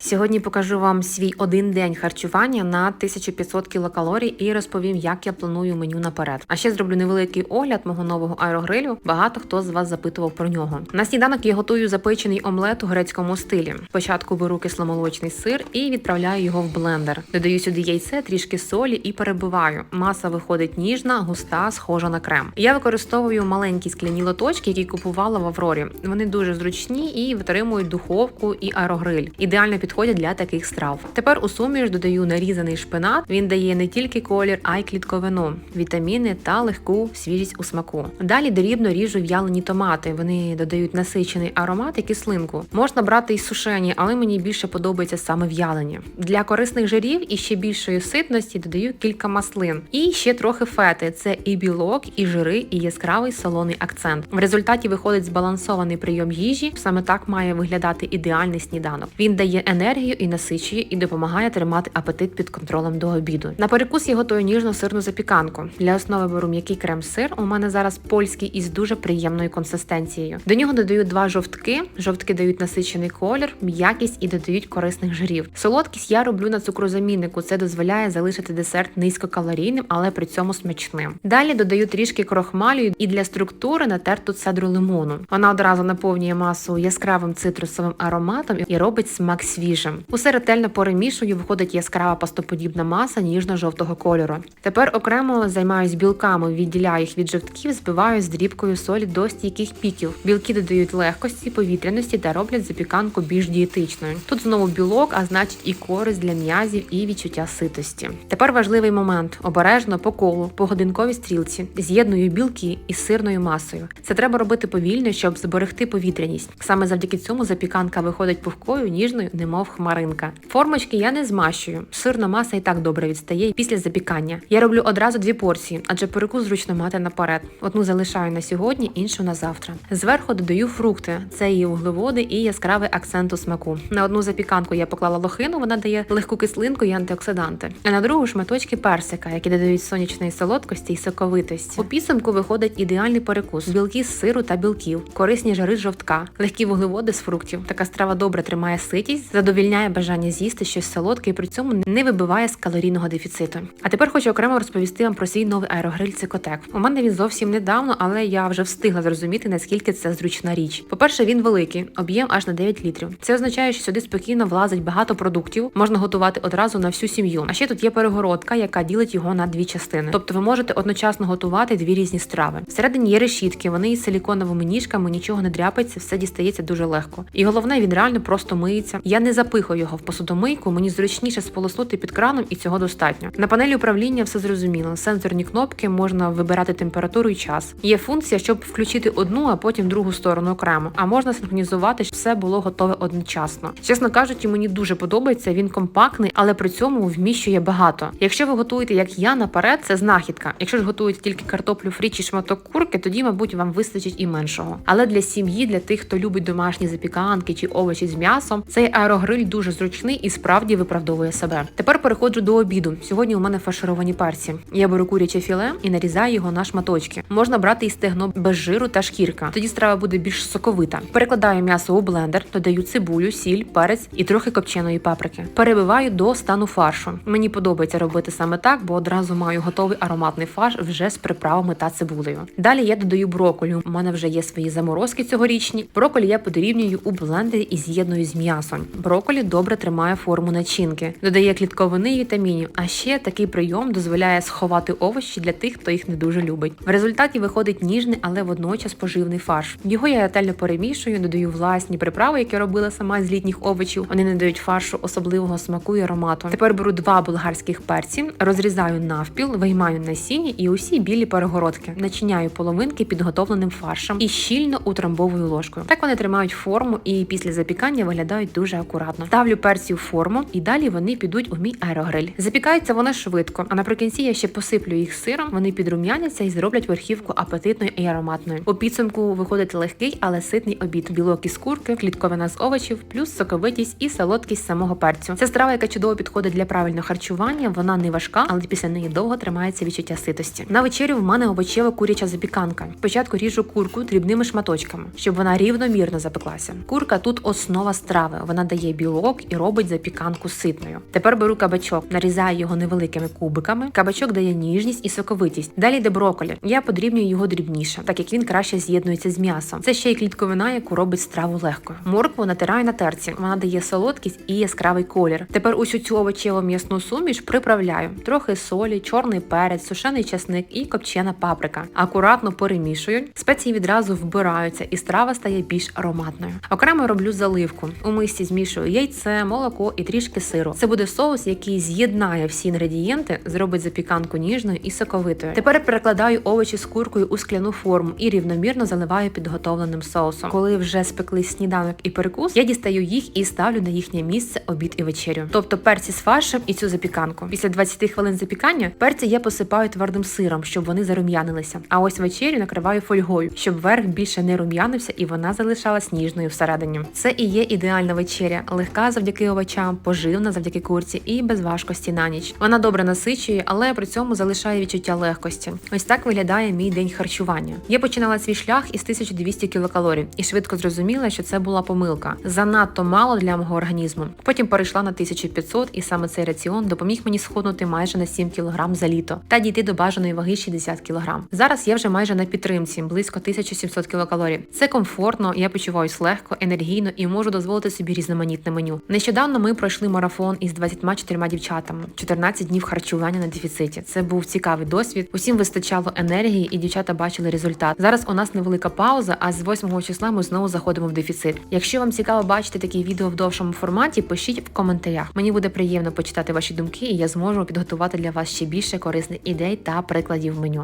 Сьогодні покажу вам свій один день харчування на 1500 кілокалорій і розповім, як я планую меню наперед. А ще зроблю невеликий огляд мого нового аерогрилю. Багато хто з вас запитував про нього. На сніданок я готую запечений омлет у грецькому стилі. Спочатку беру кисломолочний сир і відправляю його в блендер. Додаю сюди яйце, трішки солі і перебиваю. Маса виходить ніжна, густа, схожа на крем. Я використовую маленькі скляні лоточки, які купувала в Аврорі. Вони дуже зручні і витримують духовку і аерогриль. Ідеально підходять для таких страв. Тепер у суміш додаю нарізаний шпинат. Він дає не тільки колір, а й клітковину, вітаміни та легку свіжість у смаку. Далі дрібно ріжу в'ялені томати. Вони додають насичений аромат і кислинку. Можна брати і сушені, але мені більше подобається саме в'ялені. Для корисних жирів і ще більшої ситності додаю кілька маслин. І ще трохи фети. Це і білок, і жири, і яскравий солоний акцент. В результаті виходить збалансований прийом їжі. Саме так має виглядати ідеальний сніданок. Він дає енергію і насичує, і допомагає тримати апетит під контролем до обіду. На перекус я готую ніжну сирну запіканку. Для основи беру м'який крем-сир. У мене зараз польський із дуже приємною консистенцією. До нього додаю два жовтки. Жовтки дають насичений колір, м'якість і додають корисних жирів. Солодкість я роблю на цукрозаміннику. Це дозволяє залишити десерт низькокалорійним, але при цьому смачним. Далі додаю трішки крохмалю і для структури натерту цедру лимону. Вона одразу наповнює масу яскравим цитрусовим ароматом і робить смак свіжим. Усе ретельно перемішую, виходить яскрава пастоподібна маса ніжно-жовтого кольору. Тепер окремо займаюсь білками, відділяю їх від жовтків, збиваю з дрібкою солі до стійких піків. Білки додають легкості, повітряності та роблять запіканку більш дієтичною. Тут знову білок, а значить і користь для м'язів і відчуття ситості. Тепер важливий момент: обережно по колу, по годинковій стрілці, з'єдную білки із сирною масою. Це треба робити повільно, щоб зберегти повітряність. Саме завдяки цьому запіканка виходить пухкою, ніжною, немов хмаринка. Формочки я не змащую. Сирна маса і так добре відстає після запікання. Я роблю одразу дві порції, адже перекус зручно мати наперед. Одну залишаю на сьогодні, іншу на завтра. Зверху додаю фрукти. Це і вуглеводи, і яскравий акцент у смаку. На одну запіканку я поклала лохину, вона дає легку кислинку і антиоксиданти. А на другу шматочки персика, які додають сонячної солодкості і соковитості. У підсумку виходить ідеальний перекус: білки з сиру та білків, корисні жари жовтка, легкі вуглеводи з фруктів. Така страва добре тримає ситість, задовільняє бажання з'їсти щось солодке і при цьому не вибиває з калорійного дефіциту. А тепер хочу окремо розповісти вам про свій новий аерогриль Цикотек. У мене він зовсім недавно, але я вже встигла зрозуміти, наскільки це зручна річ. По-перше, він великий, об'єм аж на 9 літрів. Це означає, що сюди спокійно влазить багато продуктів, можна готувати одразу на всю сім'ю. А ще тут є перегородка, яка ділить його на дві частини. Тобто ви можете одночасно готувати дві різні страви. Всередині є решітки, вони із силіконовими ніжками, нічого не дряпається, все дістається дуже легко. І головне, він реально просто миється. Я не запихаю його в посудомийку, мені зручніше сполоснути під краном, і цього достатньо. На панелі управління все зрозуміло. Сенсорні кнопки можна вибирати температуру і час. Є функція, щоб включити одну, а потім другу сторону окремо. А можна синхронізувати, щоб все було готове одночасно. Чесно кажучи, мені дуже подобається. Він компактний, але при цьому вміщує багато. Якщо ви готуєте, як я наперед, це знахідка. Якщо ж готуєте тільки картоплю фрі чи шматок курки, тоді, мабуть, вам вистачить і меншого. Але для сім'ї, для тих, хто любить домашні запіканки чи овочі з м'ясом, цей аерогриль дуже зручний і справді виправдовує себе. Тепер переходжу до обіду. Сьогодні у мене фаршировані перці. Я беру куряче філе і нарізаю його на шматочки. Можна брати і стегно без жиру та шкірка. Тоді страва буде більш соковита. Перекладаю м'ясо у блендер, додаю цибулю, сіль, перець і трохи копченої паприки. Перебиваю до стану фаршу. Мені подобається робити саме так, бо одразу маю готовий ароматний фарш вже з приправами та цибулею. Далі я додаю броколі. У мене вже є свої заморозки цьогорічні. Броколі я подрібнюю у блендері і з'єдную з м'ясом. Броколі добре тримає форму начинки, додає клітковини і вітамінів. А ще такий прийом дозволяє сховати овочі для тих, хто їх не дуже любить. В результаті виходить ніжний, але водночас поживний фарш. Його я ретельно перемішую, додаю власні приправи, які робила сама з літніх овочів. Вони не дають фаршу особливого смаку і аромату. Тепер беру два болгарських перці, розрізаю навпіл, виймаю насіння і усі білі перегородки. Начиняю половинки підготовленим фаршем і щільно утрамбовую ложкою. Так вони тримають форму і після запікання виглядають дуже акуратно. Ставлю перці в форму і далі вони підуть у мій аерогриль. Запікаються вони швидко, а наприкінці я ще посиплю їх сиром. Вони підрум'яняться і зроблять верхівку апетитною і ароматною. У підсумку виходить легкий, але ситний обід. Білок із курки, клітковина з овочів, плюс соковитість і солодкість самого перцю. Це страва, яка чудово підходить для правильного харчування. Вона не важка, але після неї довго тримається відчуття ситості. На вечерю в мене овочева куряча запіканка. Спочатку ріжу курку дрібними шматочками, щоб вона рівномірно запеклася. Курка тут основа страви. Вона дає додає білок і робить запіканку ситною. Тепер беру кабачок, нарізаю його невеликими кубиками. Кабачок дає ніжність і соковитість. Далі йде броколі. Я подрібнюю його дрібніше, так як він краще з'єднується з м'ясом. Це ще й клітковина, яку робить страву легкою. Моркву натираю на терці. Вона дає солодкість і яскравий колір. Тепер усю цю овочево м'ясну суміш приправляю трохи солі, чорний перець, сушений часник і копчена паприка. Акуратно перемішую. Спеції відразу вбираються, і страва стає більш ароматною. Окремо роблю заливку. У мисці змішую яйце, молоко і трішки сиру. Це буде соус, який з'єднає всі інгредієнти, зробить запіканку ніжною і соковитою. Тепер перекладаю овочі з куркою у скляну форму і рівномірно заливаю підготовленим соусом. Коли вже спекли сніданок і перекус, я дістаю їх і ставлю на їхнє місце обід і вечерю. Тобто перці з фаршем і цю запіканку. Після 20 хвилин запікання перці я посипаю твердим сиром, щоб вони зарум'янилися. А ось вечерю накриваю фольгою, щоб верх більше не рум'янився і вона залишалась ніжною всередині. Це і є ідеальна вечеря, легка завдяки овочам, поживна завдяки курці і без важкості на ніч. Вона добре насичує, але при цьому залишає відчуття легкості. Ось так виглядає мій день харчування. Я починала свій шлях із 1200 кілокалорій і швидко зрозуміла, що це була помилка. Занадто мало для мого організму. Потім перейшла на 1500, і саме цей раціон допоміг мені схуднути майже на 7 кг за літо та дійти до бажаної ваги 60 кг. Зараз я вже майже на підтримці, близько 1700 кілокалорій. Це комфортно, я почуваюсь легко, енергійно і можу дозволити собі різноманітне меню. Нещодавно ми пройшли марафон із 24 дівчатами, 14 днів харчування на дефіциті. Це був цікавий досвід. Усім вистачало енергії, і дівчата бачили результат. Зараз у нас невелика пауза, а з 8 числа ми знову заходимо в дефіцит. Якщо вам цікаво бачити такі відео в довшому форматі, пишіть в коментарях. Мені буде приємно почитати ваші думки, і я зможу підготувати для вас ще більше корисних ідей та прикладів меню.